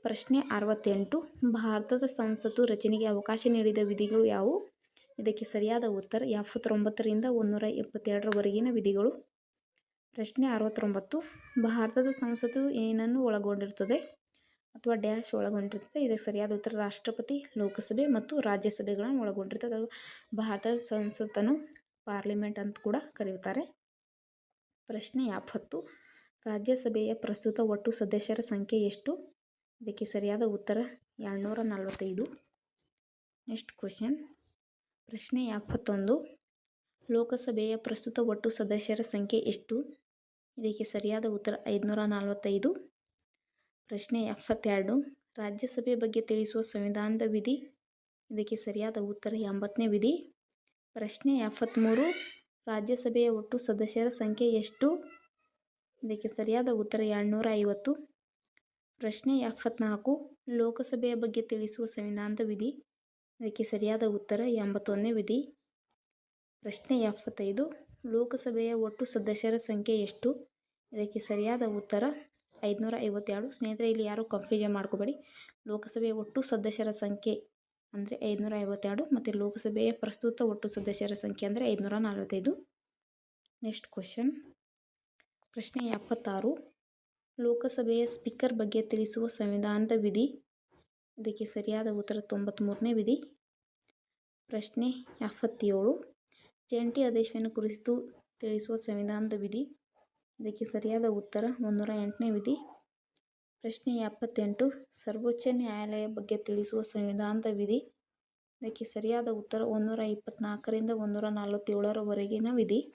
ಪ್ರಶ್ನೆ ಅರವತ್ತೆಂಟು. ಭಾರತದ ಸಂಸತ್ತು ರಚನೆಗೆ ಅವಕಾಶ ನೀಡಿದ ವಿಧಿಗಳು ಯಾವುವು? ಇದಕ್ಕೆ ಸರಿಯಾದ ಉತ್ತರ ಎಪ್ಪತ್ತೊಂಬತ್ತರಿಂದ ಒಂದೂರ ಎಪ್ಪತ್ತೆರಡರವರೆಗಿನ ವಿಧಿಗಳು. ಪ್ರಶ್ನೆ ಅರವತ್ತೊಂಬತ್ತು. ಭಾರತದ ಸಂಸತ್ತು ಏನನ್ನು ಒಳಗೊಂಡಿರುತ್ತದೆ? ಅಥವಾ ಡ್ಯಾಶ್ ಒಳಗೊಂಡಿರ್ತದೆ ಇದಕ್ಕೆ ಸರಿಯಾದ ಉತ್ತರ ರಾಷ್ಟ್ರಪತಿ, ಲೋಕಸಭೆ ಮತ್ತು ರಾಜ್ಯಸಭೆಗಳನ್ನು ಒಳಗೊಂಡಿರ್ತದೆ ಅದು ಭಾರತದ ಸಂಸತ್ತನ್ನು ಪಾರ್ಲಿಮೆಂಟ್ ಅಂತ ಕೂಡ ಕರೆಯುತ್ತಾರೆ. ಪ್ರಶ್ನೆ ಎಪ್ಪತ್ತು ರಾಜ್ಯಸಭೆಯ ಪ್ರಸ್ತುತ ಒಟ್ಟು ಸದಸ್ಯರ ಸಂಖ್ಯೆ ಎಷ್ಟು? ಇದಕ್ಕೆ ಸರಿಯಾದ ಉತ್ತರ ಎರಡುನೂರ ನಲವತ್ತೈದು ನೆಕ್ಸ್ಟ್ ಕ್ವಶನ್. ಪ್ರಶ್ನೆ ಎಪ್ಪತ್ತೊಂದು ಲೋಕಸಭೆಯ ಪ್ರಸ್ತುತ ಒಟ್ಟು ಸದಸ್ಯರ ಸಂಖ್ಯೆ ಎಷ್ಟು? ಇದಕ್ಕೆ ಸರಿಯಾದ ಉತ್ತರ ಐದುನೂರ ನಲವತ್ತೈದು ಪ್ರಶ್ನೆ ಎಪ್ಪತ್ತೆರಡು ರಾಜ್ಯಸಭೆ ಬಗ್ಗೆ ತಿಳಿಸುವ ಸಂವಿಧಾನದ ವಿಧಿ? ಇದಕ್ಕೆ ಸರಿಯಾದ ಉತ್ತರ ಎಂಬತ್ತನೇ ವಿಧಿ. ಪ್ರಶ್ನೆ ಎಪ್ಪತ್ತ್ಮೂರು ರಾಜ್ಯಸಭೆಯ ಒಟ್ಟು ಸದಸ್ಯರ ಸಂಖ್ಯೆ ಎಷ್ಟು? ಇದಕ್ಕೆ ಸರಿಯಾದ ಉತ್ತರ ಎರಡುನೂರ ಐವತ್ತು ಪ್ರಶ್ನೆ ಎಪ್ಪತ್ನಾಲ್ಕು. ಲೋಕಸಭೆಯ ಬಗ್ಗೆ ತಿಳಿಸುವ ಸಂವಿಧಾನದ ವಿಧಿ. ಇದಕ್ಕೆ ಸರಿಯಾದ ಉತ್ತರ ಎಂಬತ್ತೊಂದನೇ ವಿಧಿ. ಪ್ರಶ್ನೆ ಎಪ್ಪತ್ತೈದು. ಲೋಕಸಭೆಯ ಒಟ್ಟು ಸದಸ್ಯರ ಸಂಖ್ಯೆ ಎಷ್ಟು? ಇದಕ್ಕೆ ಸರಿಯಾದ ಉತ್ತರ ಐದುನೂರ ಐವತ್ತೆರಡು ಸ್ನೇಹಿತರೆ, ಇಲ್ಲಿ ಯಾರೂ ಕನ್ಫ್ಯೂಷನ್ ಮಾಡ್ಕೋಬೇಡಿ. ಲೋಕಸಭೆಯ ಒಟ್ಟು ಸದಸ್ಯರ ಸಂಖ್ಯೆ ಅಂದರೆ ಐದುನೂರ ಐವತ್ತೆರಡು ಮತ್ತು ಲೋಕಸಭೆಯ ಪ್ರಸ್ತುತ ಒಟ್ಟು ಸದಸ್ಯರ ಸಂಖ್ಯೆ ಅಂದರೆ ಐದುನೂರ ನಲವತ್ತೈದು ನೆಕ್ಸ್ಟ್ ಕ್ವಶನ್ ಪ್ರಶ್ನೆ ಎಪ್ಪತ್ತಾರು. ಲೋಕಸಭೆಯ ಸ್ಪೀಕರ್ ಬಗ್ಗೆ ತಿಳಿಸುವ ಸಂವಿಧಾನದ ವಿಧಿ? ಇದಕ್ಕೆ ಸರಿಯಾದ ಉತ್ತರ ತೊಂಬತ್ತ್ಮೂರನೇ ವಿಧಿ. ಪ್ರಶ್ನೆ ಎಪ್ಪತ್ತೇಳು. ಜಂಟಿ ಆದೇಶವನ್ನು ಕುರಿತು ತಿಳಿಸುವ ಸಂವಿಧಾನದ ವಿಧಿ? ಇದಕ್ಕೆ ಸರಿಯಾದ ಉತ್ತರ ಮುನ್ನೂರ ಎಂಟನೇ ವಿಧಿ. ಪ್ರಶ್ನೆ ಎಪ್ಪತ್ತೆಂಟು. ಸರ್ವೋಚ್ಚ ನ್ಯಾಯಾಲಯ ಬಗ್ಗೆ ತಿಳಿಸುವ ಸಂವಿಧಾನದ ವಿಧಿ. ಇದಕ್ಕೆ ಸರಿಯಾದ ಉತ್ತರ ಒಂದೂರ ಇಪ್ಪತ್ತ್ನಾಲ್ಕರಿಂದ ಒಂದೂರ ನಲವತ್ತೇಳರವರೆಗಿನ ವಿಧಿ.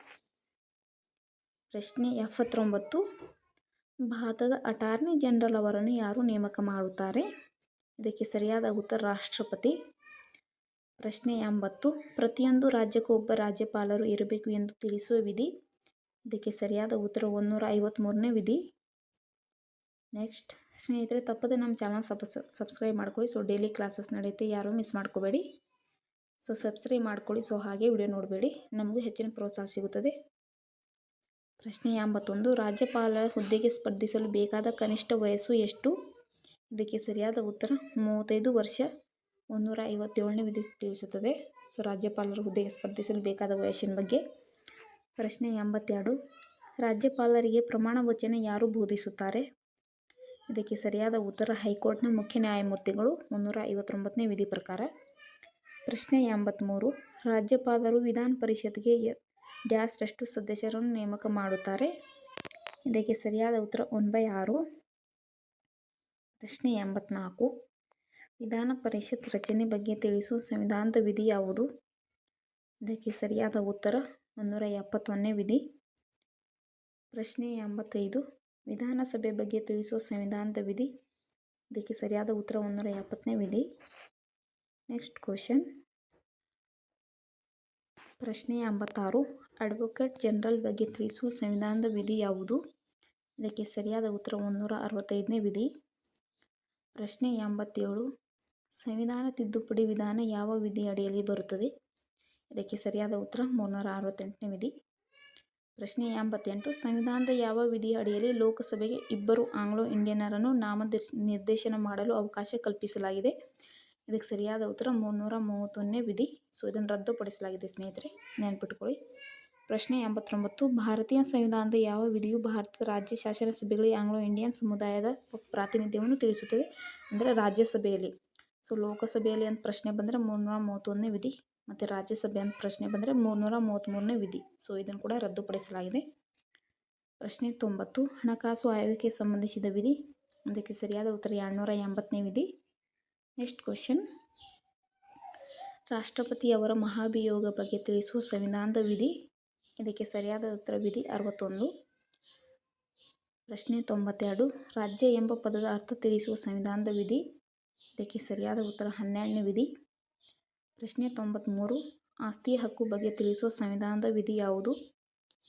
ಪ್ರಶ್ನೆ ಎಪ್ಪತ್ತೊಂಬತ್ತು. ಭಾರತದ ಅಟಾರ್ನಿ ಜನರಲ್ ಅವರನ್ನು ಯಾರು ನೇಮಕ ಮಾಡುತ್ತಾರೆ? ಇದಕ್ಕೆ ಸರಿಯಾದ ಉತ್ತರ ರಾಷ್ಟ್ರಪತಿ. ಪ್ರಶ್ನೆ ಎಂಬತ್ತು. ಪ್ರತಿಯೊಂದು ರಾಜ್ಯಕ್ಕೂ ಒಬ್ಬ ರಾಜ್ಯಪಾಲರು ಇರಬೇಕು ಎಂದು ತಿಳಿಸುವ ವಿಧಿ. ಇದಕ್ಕೆ ಸರಿಯಾದ ಉತ್ತರ ಒಂದೂರ ಐವತ್ತ್ಮೂರನೇ ವಿಧಿ. ನೆಕ್ಸ್ಟ್ ಸ್ನೇಹಿತರೆ, ತಪ್ಪದೆ ನಮ್ಮ ಚಾನಲ್ ಸಬ್ಸ್ ಸಬ್ಸ್ಕ್ರೈಬ್ ಮಾಡ್ಕೊಳ್ಳಿ. ಸೊ ಡೈಲಿ ಕ್ಲಾಸಸ್ ನಡೆಯುತ್ತೆ. ಯಾರೂ ಮಿಸ್ ಮಾಡ್ಕೋಬೇಡಿ. ಸೊ ಸಬ್ಸ್ಕ್ರೈಬ್ ಮಾಡ್ಕೊಳ್ಳಿ. ಸೊ ಹಾಗೆ ವಿಡಿಯೋ ನೋಡಬೇಡಿ. ನಮಗೂ ಹೆಚ್ಚಿನ ಪ್ರೋತ್ಸಾಹ ಸಿಗುತ್ತದೆ. ಪ್ರಶ್ನೆ ಎಂಬತ್ತೊಂದು, ರಾಜ್ಯಪಾಲ ಹುದ್ದೆಗೆ ಸ್ಪರ್ಧಿಸಲು ಬೇಕಾದ ಕನಿಷ್ಠ ವಯಸ್ಸು ಎಷ್ಟು? ಇದಕ್ಕೆ ಸರಿಯಾದ ಉತ್ತರ, ಮೂವತ್ತೈದು ವರ್ಷ ಒಂದೂರ ಐವತ್ತೇಳನೇ ವಿಧಿ ತಿಳಿಸುತ್ತದೆ. ಸೊ ರಾಜ್ಯಪಾಲರ ಹುದ್ದೆಗೆ ಸ್ಪರ್ಧಿಸಲು ಬೇಕಾದ ವಯಸ್ಸಿನ ಬಗ್ಗೆ ಪ್ರಶ್ನೆ ಎಂಬತ್ತೆರಡು, ರಾಜ್ಯಪಾಲರಿಗೆ ಪ್ರಮಾಣ ವಚನ ಯಾರು ಬೋಧಿಸುತ್ತಾರೆ? ಇದಕ್ಕೆ ಸರಿಯಾದ ಉತ್ತರ ಹೈಕೋರ್ಟ್ನ ಮುಖ್ಯ ನ್ಯಾಯಮೂರ್ತಿಗಳು ಮುನ್ನೂರ ಐವತ್ತೊಂಬತ್ತನೇ ವಿಧಿ ಪ್ರಕಾರ. ಪ್ರಶ್ನೆ ಎಂಬತ್ತ್ಮೂರು ರಾಜ್ಯಪಾಲರು ವಿಧಾನ ಪರಿಷತ್ಗೆ ಡ್ಯಾಸ್ರಷ್ಟು ಸದಸ್ಯರನ್ನು ನೇಮಕ ಮಾಡುತ್ತಾರೆ. ಇದಕ್ಕೆ ಸರಿಯಾದ ಉತ್ತರ ಒನ್ ಬೈ ಆರು ಪ್ರಶ್ನೆ ಎಂಬತ್ನಾಲ್ಕು. ವಿಧಾನ ಪರಿಷತ್ ರಚನೆ ಬಗ್ಗೆ ತಿಳಿಸುವ ಸಂವಿಧಾನದ ವಿಧಿ ಯಾವುದು? ಇದಕ್ಕೆ ಸರಿಯಾದ ಉತ್ತರ ಮುನ್ನೂರ ಎಪ್ಪತ್ತೊಂದನೇ ವಿಧಿ. ಪ್ರಶ್ನೆ ಎಂಬತ್ತೈದು. ವಿಧಾನಸಭೆ ಬಗ್ಗೆ ತಿಳಿಸುವ ಸಂವಿಧಾನದ ವಿಧಿ? ಇದಕ್ಕೆ ಸರಿಯಾದ ಉತ್ತರ ಮುನ್ನೂರ ಎಪ್ಪತ್ತನೇ ವಿಧಿ. ನೆಕ್ಸ್ಟ್ ಕ್ವಶನ್ ಪ್ರಶ್ನೆ ಎಂಬತ್ತಾರು ಅಡ್ವೊಕೇಟ್ ಜನರಲ್ ಬಗ್ಗೆ ತಿಳಿಸುವ ಸಂವಿಧಾನದ ವಿಧಿ ಯಾವುದು? ಇದಕ್ಕೆ ಸರಿಯಾದ ಉತ್ತರ ಮುನ್ನೂರ ಅರವತ್ತೈದನೇ ವಿಧಿ. ಪ್ರಶ್ನೆ ಎಂಬತ್ತೇಳು ಸಂವಿಧಾನ ತಿದ್ದುಪಡಿ ವಿಧಾನ ಯಾವ ವಿಧಿ ಅಡಿಯಲ್ಲಿ ಬರುತ್ತದೆ? ಇದಕ್ಕೆ ಸರಿಯಾದ ಉತ್ತರ ಮುನ್ನೂರ ಅರವತ್ತೆಂಟನೇ ವಿಧಿ. ಪ್ರಶ್ನೆ ಎಂಬತ್ತೆಂಟು ಸಂವಿಧಾನದ ಯಾವ ವಿಧಿ ಅಡಿಯಲ್ಲಿ ಲೋಕಸಭೆಗೆ ಇಬ್ಬರು ಆಂಗ್ಲೋ ಇಂಡಿಯನರನ್ನು ನಾಮ ನಿರ್ದೇಶನ ಮಾಡಲು ಅವಕಾಶ ಕಲ್ಪಿಸಲಾಗಿದೆ? ಇದಕ್ಕೆ ಸರಿಯಾದ ಉತ್ತರ ಮುನ್ನೂರ ಮೂವತ್ತೊಂದನೇ ವಿಧಿ. ಸೊ ಇದನ್ನು ರದ್ದುಪಡಿಸಲಾಗಿದೆ ಸ್ನೇಹಿತರೆ, ನೆನ್ಪಿಟ್ಕೊಳ್ಳಿ. ಪ್ರಶ್ನೆ ಎಂಬತ್ತೊಂಬತ್ತು ಭಾರತೀಯ ಸಂವಿಧಾನದ ಯಾವ ವಿಧಿಯು ಭಾರತದ ರಾಜ್ಯ ಶಾಸನ ಸಭೆಗಳಿಗೆ ಆಂಗ್ಲೋ ಇಂಡಿಯನ್ ಸಮುದಾಯದ ಪ್ರಾತಿನಿಧ್ಯವನ್ನು ತಿಳಿಸುತ್ತದೆ? ಅಂದರೆ ರಾಜ್ಯಸಭೆಯಲ್ಲಿ. ಸೊ, ಲೋಕಸಭೆಯಲ್ಲಿ ಅಂತ ಪ್ರಶ್ನೆ ಬಂದರೆ ಮುನ್ನೂರ ಮೂವತ್ತೊಂದನೇ ವಿಧಿ. ಮತ್ತು ರಾಜ್ಯಸಭೆ ಅಂತ ಪ್ರಶ್ನೆ ಬಂದರೆ ಮೂರ್ನೂರ ಮೂವತ್ತ್ಮೂರನೇ ವಿಧಿ. ಸೊ ಇದನ್ನು ಕೂಡ ರದ್ದುಪಡಿಸಲಾಗಿದೆ. ಪ್ರಶ್ನೆ ತೊಂಬತ್ತು, ಹಣಕಾಸು ಆಯೋಗಕ್ಕೆ ಸಂಬಂಧಿಸಿದ ವಿಧಿ. ಅದಕ್ಕೆ ಸರಿಯಾದ ಉತ್ತರ ಎರಡುನೂರ ಎಂಬತ್ತನೇ ವಿಧಿ. ನೆಕ್ಸ್ಟ್ ಕ್ವಶನ್ ರಾಷ್ಟ್ರಪತಿಯವರ ಮಹಾಭಿಯೋಗ ಬಗ್ಗೆ ತಿಳಿಸುವ ಸಂವಿಧಾನದ ವಿಧಿ. ಇದಕ್ಕೆ ಸರಿಯಾದ ಉತ್ತರ ವಿಧಿ ಅರವತ್ತೊಂದು. ಪ್ರಶ್ನೆ ತೊಂಬತ್ತೆರಡು, ರಾಜ್ಯ ಎಂಬ ಪದದ ಅರ್ಥ ತಿಳಿಸುವ ಸಂವಿಧಾನದ ವಿಧಿ. ಇದಕ್ಕೆ ಸರಿಯಾದ ಉತ್ತರ ಹನ್ನೆರಡನೇ ವಿಧಿ. ಪ್ರಶ್ನೆ ತೊಂಬತ್ತ್ಮೂರು ಆಸ್ತಿಯ ಹಕ್ಕು ಬಗ್ಗೆ ತಿಳಿಸುವ ಸಂವಿಧಾನದ ವಿಧಿ ಯಾವುದು?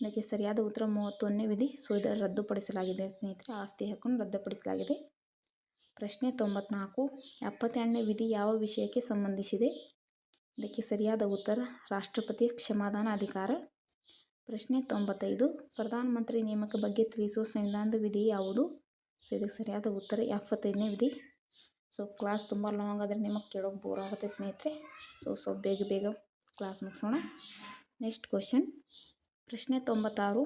ಇದಕ್ಕೆ ಸರಿಯಾದ ಉತ್ತರ ಮೂವತ್ತೊಂದನೇ ವಿಧಿ ಸೊ ರದ್ದುಪಡಿಸಲಾಗಿದೆ. ಸ್ನೇಹಿತರೆ ಆಸ್ತಿ ಹಕ್ಕನ್ನು ರದ್ದುಪಡಿಸಲಾಗಿದೆ. ಪ್ರಶ್ನೆ ತೊಂಬತ್ನಾಲ್ಕು, ಎಪ್ಪತ್ತೆರಡನೇ ವಿಧಿ ಯಾವ ವಿಷಯಕ್ಕೆ ಸಂಬಂಧಿಸಿದೆ? ಇದಕ್ಕೆ ಸರಿಯಾದ ಉತ್ತರ ರಾಷ್ಟ್ರಪತಿಯ ಕ್ಷಮಾದಾನ ಅಧಿಕಾರ. ಪ್ರಶ್ನೆ ತೊಂಬತ್ತೈದು, ಪ್ರಧಾನಮಂತ್ರಿ ನೇಮಕ ಬಗ್ಗೆ ತಿಳಿಸುವ ಸಂವಿಧಾನದ ವಿಧಿ ಯಾವುದು? ಸೊ, ಇದಕ್ಕೆ ಸರಿಯಾದ ಉತ್ತರ ಎಪ್ಪತ್ತೈದನೇ ವಿಧಿ. ಸೊ ಕ್ಲಾಸ್ ತುಂಬ ಲಾಂಗ್ ಆದರೆ ನಿಮಗೆ ಕೇಳೋಕೆ ಬೋರ್ ಆಗುತ್ತೆ ಸ್ನೇಹಿತರೆ. ಸೊ ಸೊ ಬೇಗ ಬೇಗ ಕ್ಲಾಸ್ ಮುಗಿಸೋಣ. ನೆಕ್ಸ್ಟ್ ಕ್ವಶನ್ ಪ್ರಶ್ನೆ ತೊಂಬತ್ತಾರು.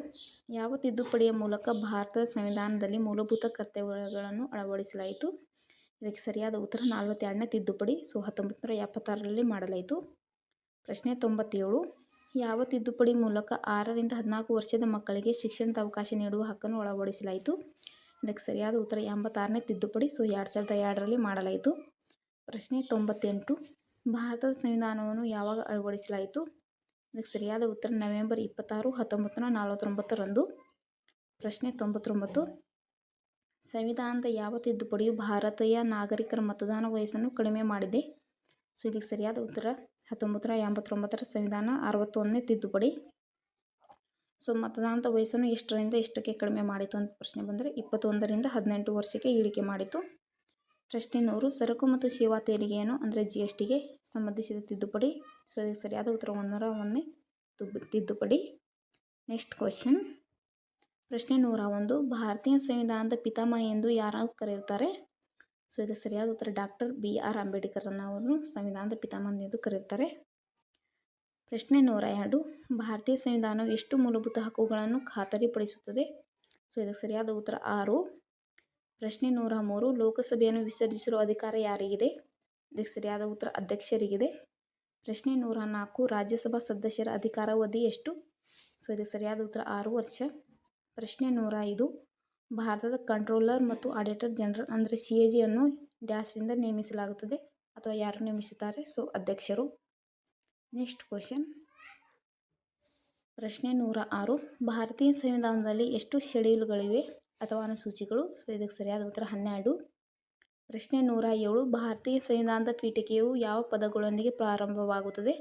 ಯಾವ ತಿದ್ದುಪಡಿಯ ಮೂಲಕ ಭಾರತದ ಸಂವಿಧಾನದಲ್ಲಿ ಮೂಲಭೂತ ಕರ್ತವ್ಯಗಳನ್ನು ಅಳವಡಿಸಲಾಯಿತು? ಇದಕ್ಕೆ ಸರಿಯಾದ ಉತ್ತರ ನಲವತ್ತೆರಡನೇ ತಿದ್ದುಪಡಿ ಸೊ ಹತ್ತೊಂಬತ್ತು ನೂರ ಎಪ್ಪತ್ತಾರರಲ್ಲಿ ಮಾಡಲಾಯಿತು. ಪ್ರಶ್ನೆ ತೊಂಬತ್ತೇಳು. ಯಾವ ತಿದ್ದುಪಡಿ ಮೂಲಕ ಆರರಿಂದ ಹದಿನಾಲ್ಕು ವರ್ಷದ ಮಕ್ಕಳಿಗೆ ಶಿಕ್ಷಣದ ಅವಕಾಶ ನೀಡುವ ಹಕ್ಕನ್ನು ಅಳವಡಿಸಲಾಯಿತು? ಇದಕ್ಕೆ ಸರಿಯಾದ ಉತ್ತರ ಎಂಬತ್ತಾರನೇ ತಿದ್ದುಪಡಿ ಸೊ ಎರಡು ಸಾವಿರದ ಎರಡರಲ್ಲಿ ಮಾಡಲಾಯಿತು. ಪ್ರಶ್ನೆ ತೊಂಬತ್ತೆಂಟು. ಭಾರತದ ಸಂವಿಧಾನವನ್ನು ಯಾವಾಗ ಅಳವಡಿಸಲಾಯಿತು? ಇದಕ್ಕೆ ಸರಿಯಾದ ಉತ್ತರ ನವೆಂಬರ್ ಇಪ್ಪತ್ತಾರು ಹತ್ತೊಂಬತ್ತು ನಲವತ್ತೊಂಬತ್ತರಂದು. ಪ್ರಶ್ನೆ ತೊಂಬತ್ತೊಂಬತ್ತು. ಸಂವಿಧಾನದ ಯಾವ ತಿದ್ದುಪಡಿಯು ಭಾರತೀಯ ನಾಗರಿಕರ ಮತದಾನ ವಯಸ್ಸನ್ನು ಕಡಿಮೆ ಮಾಡಿದೆ? ಸೊ ಇದಕ್ಕೆ ಸರಿಯಾದ ಉತ್ತರ ಹತ್ತೊಂಬತ್ತು ನೂರ ಎಂಬತ್ತೊಂಬತ್ತರ ಸಂವಿಧಾನ ಅರವತ್ತೊಂದನೇ ತಿದ್ದುಪಡಿ. ಸೊ ಮತದಾನದ ವಯಸ್ಸನ್ನು ಎಷ್ಟರಿಂದ ಎಷ್ಟಕ್ಕೆ ಕಡಿಮೆ ಮಾಡಿತು ಅಂತ ಪ್ರಶ್ನೆ ಬಂದರೆ ಇಪ್ಪತ್ತೊಂದರಿಂದ ಹದಿನೆಂಟು ವರ್ಷಕ್ಕೆ ಇಳಿಕೆ ಮಾಡಿತು. ಪ್ರಶ್ನೆ ನೂರು, ಸರಕು ಮತ್ತು ಸೇವಾ ತೆರಿಗೆಯನ್ನು ಅಂದರೆ ಜಿ ಎಸ್ ಟಿಗೆ ಸಂಬಂಧಿಸಿದ ತಿದ್ದುಪಡಿ. ಸೊ ಇದಕ್ಕೆ ಸರಿಯಾದ ಉತ್ತರ ಒಂದೂರ ಒಂದನೇ ತಿದ್ದುಪಡಿ. Next question. ಪ್ರಶ್ನೆ ನೂರ ಒಂದು, ಭಾರತೀಯ ಸಂವಿಧಾನದ ಪಿತಾಮಹ ಎಂದು ಯಾರು ಕರೆಯುತ್ತಾರೆ? ಸೊ ಇದಕ್ಕೆ ಸರಿಯಾದ ಉತ್ತರ ಡಾಕ್ಟರ್ ಬಿ ಆರ್ ಅಂಬೇಡ್ಕರ್ನವರನ್ನು ಸಂವಿಧಾನದ ಪಿತಾಮಹ ಎಂದು ಕರೆಯುತ್ತಾರೆ. ಪ್ರಶ್ನೆ ನೂರ ಎರಡು. ಭಾರತೀಯ ಸಂವಿಧಾನವು ಎಷ್ಟು ಮೂಲಭೂತ ಹಕ್ಕುಗಳನ್ನು ಖಾತರಿಪಡಿಸುತ್ತದೆ? ಸೊ, ಇದಕ್ಕೆ ಸರಿಯಾದ ಉತ್ತರ ಆರು. ಪ್ರಶ್ನೆ ನೂರ ಮೂರು. ಲೋಕಸಭೆಯನ್ನು ವಿಸರ್ಜಿಸಲು ಅಧಿಕಾರ ಯಾರಿಗಿದೆ? ಇದಕ್ಕೆ ಸರಿಯಾದ ಉತ್ತರ ಅಧ್ಯಕ್ಷರಿಗಿದೆ. ಪ್ರಶ್ನೆ ನೂರ ನಾಲ್ಕು. ರಾಜ್ಯಸಭಾ ಸದಸ್ಯರ ಅಧಿಕಾರಾವಧಿ ಎಷ್ಟು? ಸೊ, ಇದಕ್ಕೆ ಸರಿಯಾದ ಉತ್ತರ ಆರು ವರ್ಷ. ಪ್ರಶ್ನೆ ನೂರ ಐದು. ಭಾರತದ ಕಂಟ್ರೋಲರ್ ಮತ್ತು ಆಡಿಟರ್ ಜನರಲ್ ಅಂದರೆ ಸಿ ಎ ಜಿಯನ್ನು ಡ್ಯಾಶ್ರಿಂದ ನೇಮಿಸಲಾಗುತ್ತದೆ ಅಥವಾ ಯಾರು ನೇಮಿಸುತ್ತಾರೆ? ಸೊ, ಅಧ್ಯಕ್ಷರು. ನೆಕ್ಸ್ಟ್ ಕ್ವಶನ್ ಪ್ರಶ್ನೆ ನೂರ ಆರು. ಭಾರತೀಯ ಸಂವಿಧಾನದಲ್ಲಿ ಎಷ್ಟು ಶೆಡ್ಯೂಲ್ಗಳಿವೆ? ಅಥವಾ ಅನುಸೂಚಿಗಳು? ಇದಕ್ಕೆ ಸರಿಯಾದ ಉತ್ತರ ಹನ್ನೆರಡು. ಪ್ರಶ್ನೆ ನೂರ ಏಳು. ಭಾರತೀಯ ಸಂವಿಧಾನದ ಪೀಠಿಕೆಯು ಯಾವ ಪದಗಳೊಂದಿಗೆ ಪ್ರಾರಂಭವಾಗುತ್ತದೆ?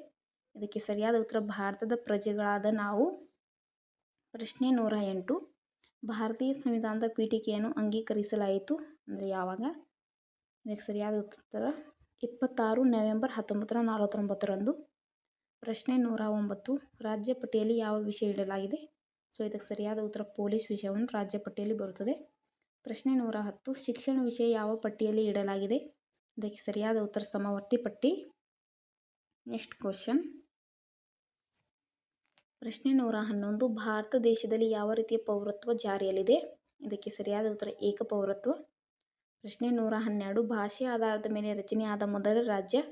ಇದಕ್ಕೆ ಸರಿಯಾದ ಉತ್ತರ ಭಾರತದ ಪ್ರಜೆಗಳಾದ ನಾವು. ಪ್ರಶ್ನೆ ನೂರ ಎಂಟು. ಭಾರತೀಯ ಸಂವಿಧಾನದ ಪೀಠಿಕೆಯನ್ನು ಅಂಗೀಕರಿಸಲಾಯಿತು ಅಂದರೆ ಯಾವಾಗ? ಇದಕ್ಕೆ ಸರಿಯಾದ ಉತ್ತರ ಇಪ್ಪತ್ತಾರು ನವೆಂಬರ್ ಹತ್ತೊಂಬತ್ತು ನೂರ ನಲವತ್ತೊಂಬತ್ತರಂದು. ಪ್ರಶ್ನೆ ನೂರ ಒಂಬತ್ತು. ರಾಜ್ಯ ಪಟ್ಟಿಯಲ್ಲಿ ಯಾವ ವಿಷಯ ಇಡಲಾಗಿದೆ? ಸೊ, ಇದಕ್ಕೆ ಸರಿಯಾದ ಉತ್ತರ ಪೊಲೀಸ್ ವಿಷಯವನ್ನು ರಾಜ್ಯ ಪಟ್ಟಿಯಲ್ಲಿ ಬರುತ್ತದೆ. ಪ್ರಶ್ನೆ ನೂರ ಹತ್ತು. ಶಿಕ್ಷಣ ವಿಷಯ ಯಾವ ಪಟ್ಟಿಯಲ್ಲಿ ಇಡಲಾಗಿದೆ? ಇದಕ್ಕೆ ಸರಿಯಾದ ಉತ್ತರ ಸಮವರ್ತಿ ಪಟ್ಟಿ. Next question. ಪ್ರಶ್ನೆ ನೂರ ಹನ್ನೊಂದು. ಭಾರತ ದೇಶದಲ್ಲಿ ಯಾವ ರೀತಿಯ ಪೌರತ್ವ ಜಾರಿಯಲ್ಲಿದೆ? ಇದಕ್ಕೆ ಸರಿಯಾದ ಉತ್ತರ ಏಕ ಪೌರತ್ವ. ಪ್ರಶ್ನೆ ನೂರ ಹನ್ನೆರಡು. ಭಾಷೆ ಆಧಾರದ ಮೇಲೆ ರಚನೆಯಾದ ಮೊದಲ ರಾಜ್ಯ.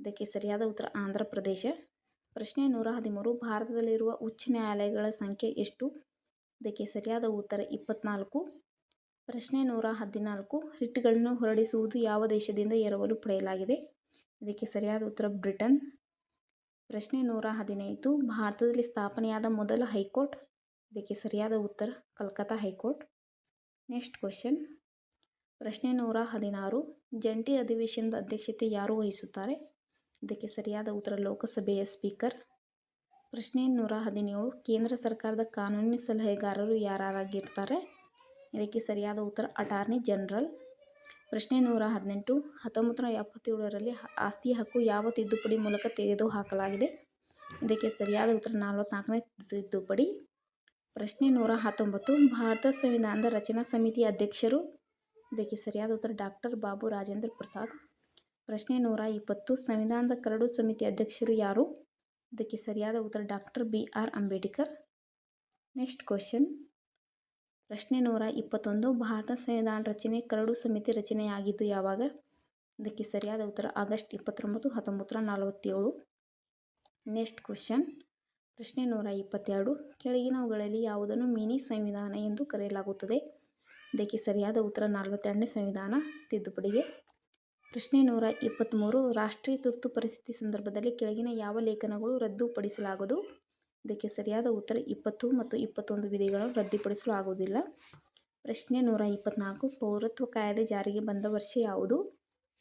ಇದಕ್ಕೆ ಸರಿಯಾದ ಉತ್ತರ ಆಂಧ್ರ ಪ್ರದೇಶ. ಪ್ರಶ್ನೆ ನೂರ ಹದಿಮೂರು, ಭಾರತದಲ್ಲಿರುವ ಉಚ್ಚ ನ್ಯಾಯಾಲಯಗಳ ಸಂಖ್ಯೆ ಎಷ್ಟು? ಇದಕ್ಕೆ ಸರಿಯಾದ ಉತ್ತರ ಇಪ್ಪತ್ನಾಲ್ಕು. ಪ್ರಶ್ನೆ ನೂರ ಹದಿನಾಲ್ಕು ರಿಟ್ಗಳನ್ನು ಹೊರಡಿಸುವುದು ಯಾವ ದೇಶದಿಂದ ಎರವಲು ಪಡೆಯಲಾಗಿದೆ? ಇದಕ್ಕೆ ಸರಿಯಾದ ಉತ್ತರ ಬ್ರಿಟನ್. ಪ್ರಶ್ನೆ ನೂರ ಹದಿನೈದು, ಭಾರತದಲ್ಲಿ ಸ್ಥಾಪನೆಯಾದ ಮೊದಲ ಹೈಕೋರ್ಟ್? ಇದಕ್ಕೆ ಸರಿಯಾದ ಉತ್ತರ ಕಲ್ಕತ್ತಾ ಹೈಕೋರ್ಟ್. Next question. ಪ್ರಶ್ನೆ ನೂರ ಹದಿನಾರು, ಜಂಟಿ ಅಧಿವೇಶನದ ಅಧ್ಯಕ್ಷತೆ ಯಾರು ವಹಿಸುತ್ತಾರೆ? ಇದಕ್ಕೆ ಸರಿಯಾದ ಉತ್ತರ ಲೋಕಸಭೆಯ ಸ್ಪೀಕರ್. ಪ್ರಶ್ನೆ ನೂರ ಹದಿನೇಳು, ಕೇಂದ್ರ ಸರ್ಕಾರದ ಕಾನೂನಿನ ಸಲಹೆಗಾರರು ಯಾರಾಗಿರ್ತಾರೆ ಇದಕ್ಕೆ ಸರಿಯಾದ ಉತ್ತರ ಅಟಾರ್ನಿ ಜನರಲ್. ಪ್ರಶ್ನೆ ನೂರ ಹದಿನೆಂಟು, ಹತ್ತೊಂಬತ್ತು ಎಪ್ಪತ್ತೇಳರಲ್ಲಿ ಆಸ್ತಿ ಹಕ್ಕು ಯಾವ ತಿದ್ದುಪಡಿ ಮೂಲಕ ತೆಗೆದುಹಾಕಲಾಗಿದೆ? ಇದಕ್ಕೆ ಸರಿಯಾದ ಉತ್ತರ ನಲವತ್ನಾಲ್ಕನೇ ತಿದ್ದುಪಡಿ. ಪ್ರಶ್ನೆ ನೂರ ಹತ್ತೊಂಬತ್ತು, ಭಾರತ ಸಂವಿಧಾನದ ರಚನಾ ಸಮಿತಿ ಅಧ್ಯಕ್ಷರು? ಇದಕ್ಕೆ ಸರಿಯಾದ ಉತ್ತರ ಡಾಕ್ಟರ್ ಬಾಬು ರಾಜೇಂದ್ರ ಪ್ರಸಾದ್. ಪ್ರಶ್ನೆ ನೂರ ಇಪ್ಪತ್ತು. ಸಂವಿಧಾನದ ಕರಡು ಸಮಿತಿ ಅಧ್ಯಕ್ಷರು ಯಾರು? ಇದಕ್ಕೆ ಸರಿಯಾದ ಉತ್ತರ doctor B R Ambedkar. Next question ಪ್ರಶ್ನೆ ನೂರ ಇಪ್ಪತ್ತೊಂದು. ಭಾರತ ಸಂವಿಧಾನ ರಚನೆ ಕರಡು ಸಮಿತಿ ರಚನೆಯಾಗಿದ್ದು ಯಾವಾಗ? ಇದಕ್ಕೆ ಸರಿಯಾದ ಉತ್ತರ ಆಗಸ್ಟ್ ಇಪ್ಪತ್ತೊಂಬತ್ತು ಹತ್ತೊಂಬತ್ತು ನೂರ ನಲವತ್ತೇಳು. ನೆಕ್ಸ್ಟ್ ಕ್ವಶನ್ ಪ್ರಶ್ನೆ ನೂರ ಇಪ್ಪತ್ತೆರಡು. ಕೆಳಗಿನವುಗಳಲ್ಲಿ ಯಾವುದನ್ನು ಮಿನಿ ಸಂವಿಧಾನ ಎಂದು ಕರೆಯಲಾಗುತ್ತದೆ? ಇದಕ್ಕೆ ಸರಿಯಾದ ಉತ್ತರ ನಲವತ್ತೆರಡನೇ ಸಂವಿಧಾನ. ತಿದ್ದುಪಡಿಗೆ. ಪ್ರಶ್ನೆ ನೂರ ಇಪ್ಪತ್ತ್ಮೂರು ರಾಷ್ಟ್ರೀಯ ತುರ್ತು ಪರಿಸ್ಥಿತಿ ಸಂದರ್ಭದಲ್ಲಿ ಕೆಳಗಿನ ಯಾವ ಲೇಖನಗಳು ರದ್ದುಪಡಿಸಲಾಗದು? ಇದಕ್ಕೆ ಸರಿಯಾದ ಉತ್ತರ ಇಪ್ಪತ್ತು ಮತ್ತು ಇಪ್ಪತ್ತೊಂದು ವಿಧಿಗಳನ್ನು ರದ್ದುಪಡಿಸಲು ಆಗುವುದಿಲ್ಲ ಪ್ರಶ್ನೆ ನೂರ ಇಪ್ಪತ್ತ್ನಾಲ್ಕು ಪೌರತ್ವ ಕಾಯ್ದೆ ಜಾರಿಗೆ ಬಂದ ವರ್ಷ ಯಾವುದು?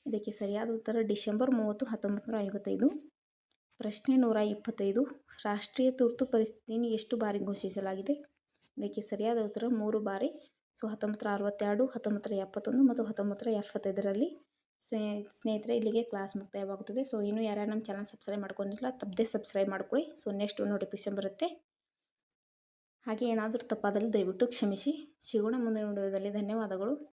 ಇದಕ್ಕೆ ಸರಿಯಾದ ಉತ್ತರ ಡಿಸೆಂಬರ್ ಮೂವತ್ತು, ಹತ್ತೊಂಬತ್ತು ನೂರ ಐವತ್ತೈದು. ಪ್ರಶ್ನೆ ನೂರ ಇಪ್ಪತ್ತೈದು, ರಾಷ್ಟ್ರೀಯ ತುರ್ತು ಪರಿಸ್ಥಿತಿಯನ್ನು ಎಷ್ಟು ಬಾರಿ ಘೋಷಿಸಲಾಗಿದೆ? ಇದಕ್ಕೆ ಸರಿಯಾದ ಉತ್ತರ ಮೂರು ಬಾರಿ. ಸೊ ಹತ್ತೊಂಬತ್ತರ ಅರವತ್ತೆರಡು ಹತ್ತೊಂಬತ್ತರ ಎಪ್ಪತ್ತೊಂದು ಮತ್ತು ಹತ್ತೊಂಬತ್ತರ ನೂರ ಎಪ್ಪತ್ತೈದರಲ್ಲಿ ಸ್ನೇಹಿತರೆ, ಇಲ್ಲಿಗೆ ಕ್ಲಾಸ್ ಮುಕ್ತಾಯವಾಗುತ್ತದೆ. ಸೊ, ಇನ್ನೂ ಯಾರ್ಯಾರು ನಮ್ಮ ಚಾನಲ್ ಸಬ್ಸ್ಕ್ರೈಬ್ ಮಾಡ್ಕೊಂಡಿಲ್ಲ, ತಪ್ಪದೆ ಸಬ್ಸ್ಕ್ರೈಬ್ ಮಾಡ್ಕೊಳ್ಳಿ. ಸೊ ನೆಕ್ಸ್ಟ್ ನೋಟಿಫಿಕೇಶನ್ ಬರುತ್ತೆ. ಹಾಗೆ ಏನಾದರೂ ತಪ್ಪಾದಲ್ಲಿ ದಯವಿಟ್ಟು ಕ್ಷಮಿಸಿ. ಸಿಗೋಣ ಮುಂದಿನ ವಿಡಿಯೋದಲ್ಲಿ. ಧನ್ಯವಾದಗಳು.